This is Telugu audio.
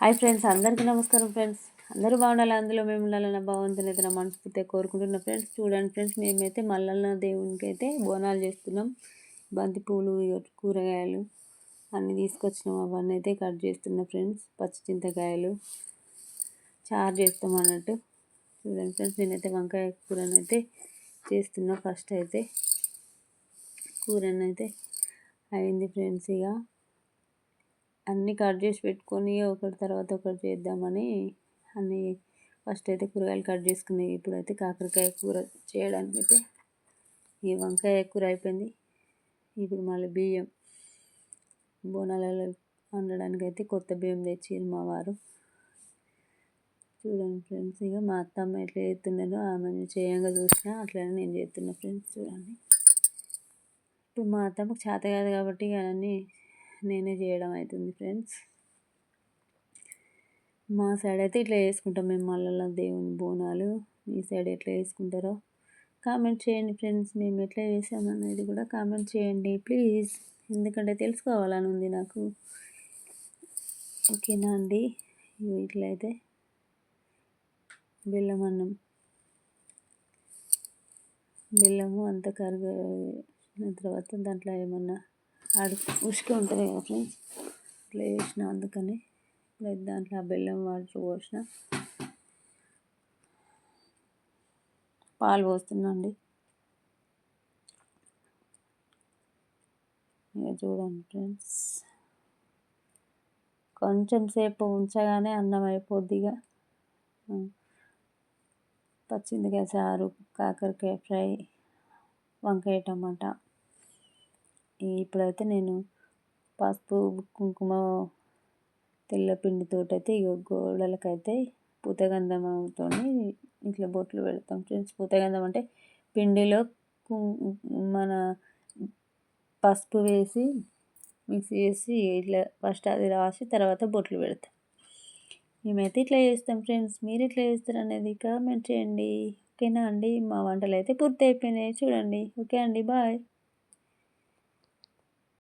హాయ్ ఫ్రెండ్స్ అందరికీ నమస్కారం ఫ్రెండ్స్. అందరూ బాగుండాలి? అందులో మేము ఉండాలన్న భగవంతుని అయితే నా మనస్ఫూర్తిగా కోరుకుంటున్న ఫ్రెండ్స్. చూడండి ఫ్రెండ్స్ మేమైతే మల్లన్న దేవునికి అయితే బోనాలు చేస్తున్నాం. బంతి పూలు కూరగాయలు అన్నీ తీసుకొచ్చినాం. అవన్నీ అయితే కట్ చేస్తున్నాం ఫ్రెండ్స్ పచ్చి చింతకాయలు చారు చేస్తాం అన్నట్టు. చూడండి ఫ్రెండ్స్ నేనైతే వంకాయ కూరనైతే చేస్తున్నా. ఫస్ట్ అయితే కూరనైతే అయింది ఫ్రెండ్స్ ఇక అన్నీ కట్ చేసి పెట్టుకొని ఒకటి తర్వాత ఒకటి చేద్దామని అన్నీ ఫస్ట్ అయితే కూరగాయలు కట్ చేసుకున్నాయి. ఇప్పుడైతే కాకరకాయ కూర చేయడానికి అయితే ఈ వంకాయ కూర అయిపోయింది. ఇప్పుడు మళ్ళీ బియ్యం. బోనాలలో వండడానికి అయితే కొత్త బియ్యం తెచ్చిరు మా వారు. చూడండి ఫ్రెండ్స్ ఇక మా అత్తమ్మ ఎట్లా చేస్తున్నానో ఆమె చేయంగా చూసినా అట్లనే నేను చేస్తున్నా ఫ్రెండ్స్ చూడండి. ఇప్పుడు మా అత్తమ్మకు చేత కాదు కాబట్టి అవన్నీ నేనే చేయడం అవుతుంది ఫ్రెండ్స్. మా సైడ్ అయితే ఇట్లా వేసుకుంటాం మేము మళ్ళీ దేవుని బోనాలు. మీ సైడ్ ఎట్లా వేసుకుంటారో కామెంట్ చేయండి ఫ్రెండ్స్. మేము ఎట్లా వేసామనేది కూడా కామెంట్ చేయండి ప్లీజ్. ఎందుకంటే తెలుసుకోవాలని ఉంది నాకు. ఓకేనా అండి? ఇట్లయితే బెల్లం అన్నం. బెల్లము అంత కరిగిన తర్వాత దాంట్లో ఏమన్నా ఆడు ఉసుక ఉంటుంది కదా ఫ్రెండ్స్ ఇట్లా వేసిన అందుకని. ఇప్పుడు దాంట్లో బెల్లం వాటర్ పోసిన. పాలు పోస్తున్నాండి ఇక చూడండి ఫ్రెండ్స్ కొంచెం సేపు ఉంచగానే అన్నం అయిపోద్దిగా పచ్చిందికాయ చారు కాకరకాయ ఫ్రై వంకాయ టమాటా. ఇప్పుడైతే నేను పసుపు కుంకుమ తెల్ల పిండితో అయితే ఇక గోడలకైతే పూతగంధంతో ఇట్లా బొట్లు పెడతాం. ఫ్రెండ్స్ పూతగంధం అంటే పిండిలో మన పసుపు వేసి మిక్స్ చేసి ఇట్లా ఫస్ట్ అది రాసి తర్వాత బొట్లు పెడతాం. మేమైతే ఇట్లా చేస్తాం ఫ్రెండ్స్. మీరు ఇట్లా చేస్తారు అనేది కామెంట్ చేయండి. ఓకేనా అండి? మా వంటలు అయితే పూర్తి అయిపోయినాయి చూడండి. ఓకే అండి. బాయ్.